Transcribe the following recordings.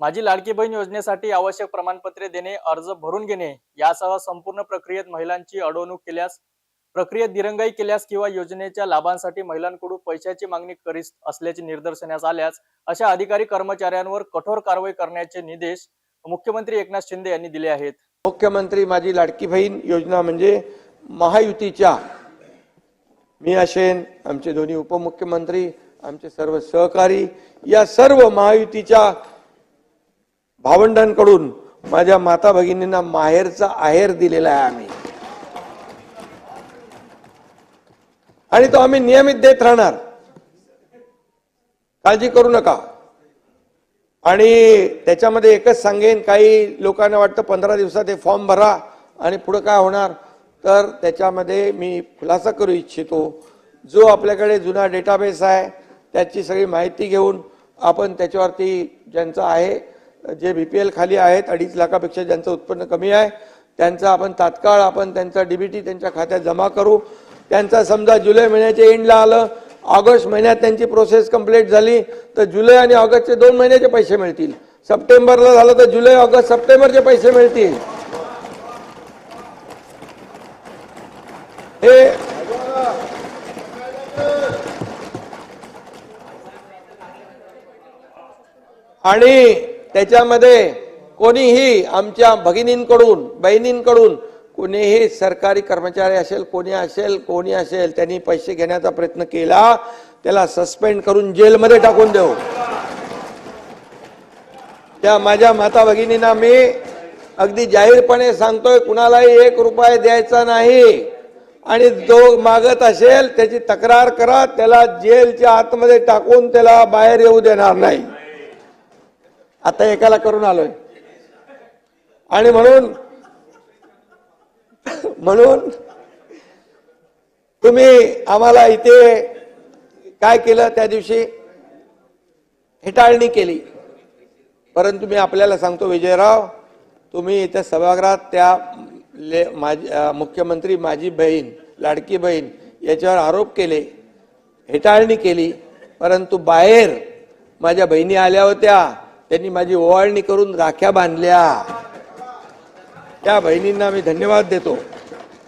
माझी लाडकी बहीण योजनेसाठी आवश्यक प्रमाणपत्रे देणे अर्ज भरून घेणे यासह संपूर्ण प्रक्रियेत महिलांची अडवणूक केल्यास प्रक्रियेत दिरंगाई केल्यास किंवा योजनेच्या लाभांसाठी महिलांकडून पैशाची मागणी करीत असल्याचे निदर्शनास आल्यास अशा अधिकारी कर्मचाऱ्यांवर कठोर कारवाई करण्याचे निर्देश मुख्यमंत्री एकनाथ शिंदे यांनी दिले आहेत. मुख्यमंत्री माझी लाडकी बहीण योजना म्हणजे महायुतीच्या मी असेन आमचे दोन्ही उपमुख्यमंत्री आमचे सर्व सहकारी या सर्व महायुतीच्या भावंडांकडून माझ्या माता भगिनींना माहेरचा आहेर दिलेला आहे आम्ही. आणि तो आम्ही नियमित देत राहणार. काळजी करू नका. आणि त्याच्यामध्ये एकच सांगेन काही लोकांना वाटतं पंधरा दिवसात हे फॉर्म भरा आणि पुढं काय होणार? तर त्याच्यामध्ये मी खुलासा करू इच्छितो. जो आपल्याकडे जुना डेटाबेस आहे त्याची सगळी माहिती घेऊन आपण त्याच्यावरती ज्यांचा आहे जे बी पी एल खाली आहेत अडीच लाखापेक्षा ज्यांचं उत्पन्न कमी आहे त्यांचा आपण तात्काळ आपण त्यांचा डीबीटी त्यांच्या खात्यात जमा करू. त्यांचा समजा जुलै महिन्याच्या एंडला आलं ऑगस्ट महिन्यात त्यांची प्रोसेस कंप्लीट झाली तर जुलै आणि ऑगस्टचे दोन महिन्याचे पैसे मिळतील. सप्टेंबरला झालं तर जुलै ऑगस्ट सप्टेंबरचे पैसे मिळतील. हे आणि त्याच्यामध्ये कोणीही आमच्या भगिनींकडून बहिणींकडून कोणीही सरकारी कर्मचारी असेल कोणी असेल कोणी असेल त्यांनी पैसे घेण्याचा प्रयत्न केला त्याला सस्पेंड करून जेलमध्ये टाकून देऊ. त्या माझ्या माता भगिनींना मी अगदी जाहीरपणे सांगतोय कुणालाही एक रुपये द्यायचा नाही. आणि जो मागत असेल त्याची तक्रार करा त्याला जेलच्या आतमध्ये टाकून त्याला बाहेर येऊ देणार नाही. आता एकाला करून आलोय. आणि म्हणून म्हणून तुम्ही आम्हाला इथे काय केलं त्या दिवशी? हेटाळणी केली. परंतु मी आपल्याला सांगतो विजयराव तुम्ही इथे सभागृहात त्या ले माझी मुख्यमंत्री माझी बहीण लाडकी बहीण याच्यावर आरोप केले हेटाळणी केली परंतु बाहेर माझ्या बहिणी आल्या होत्या. त्यांनी माझी ओवाळणी करून राख्या बांधल्या. त्या बहिणींना मी धन्यवाद देतो.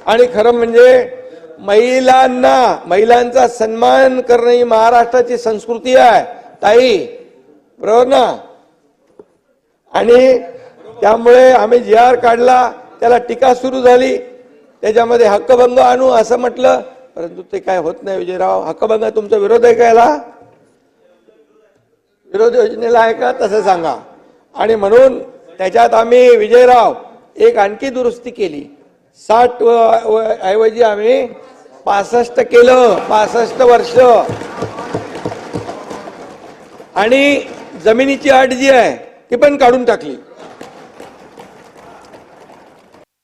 आणि खरं म्हणजे महिलांना महिलांचा सन्मान करणं ही महाराष्ट्राची संस्कृती आहे. ताई बरोबर ना? आणि त्यामुळे आम्ही जी आर काढला त्याला टीका सुरू झाली. त्याच्यामध्ये हक्कभंग आणू असं म्हटलं परंतु ते काय होत नाही विजयराव. हक्कभंग तुमचा विरोध आहे का याला? विरोध योजनेला आहे का? तसं सांगा. आणि म्हणून त्याच्यात आम्ही विजयराव एक आणखी दुरुस्ती केली. साठ ऐवजी आम्ही पासष्ट केलं. पासष्ट वर्ष. आणि जमिनीची अट जी आहे ती पण काढून टाकली.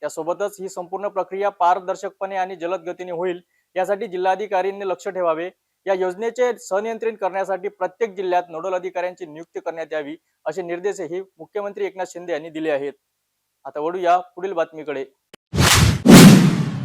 त्यासोबतच ही संपूर्ण प्रक्रिया पारदर्शकपणे आणि जलद गतीने होईल यासाठी जिल्हाधिकाऱ्यांनी लक्ष ठेवावे. या योजनेचे संनियंत्रण करण्यासाठी प्रत्येक जिल्ह्यात नोडल अधिकाऱ्यांची नियुक्ती करण्यात यावी असे निर्देशही मुख्यमंत्री एकनाथ शिंदे यांनी दिले आहेत. आता वळूया पुढील बातमीकडे.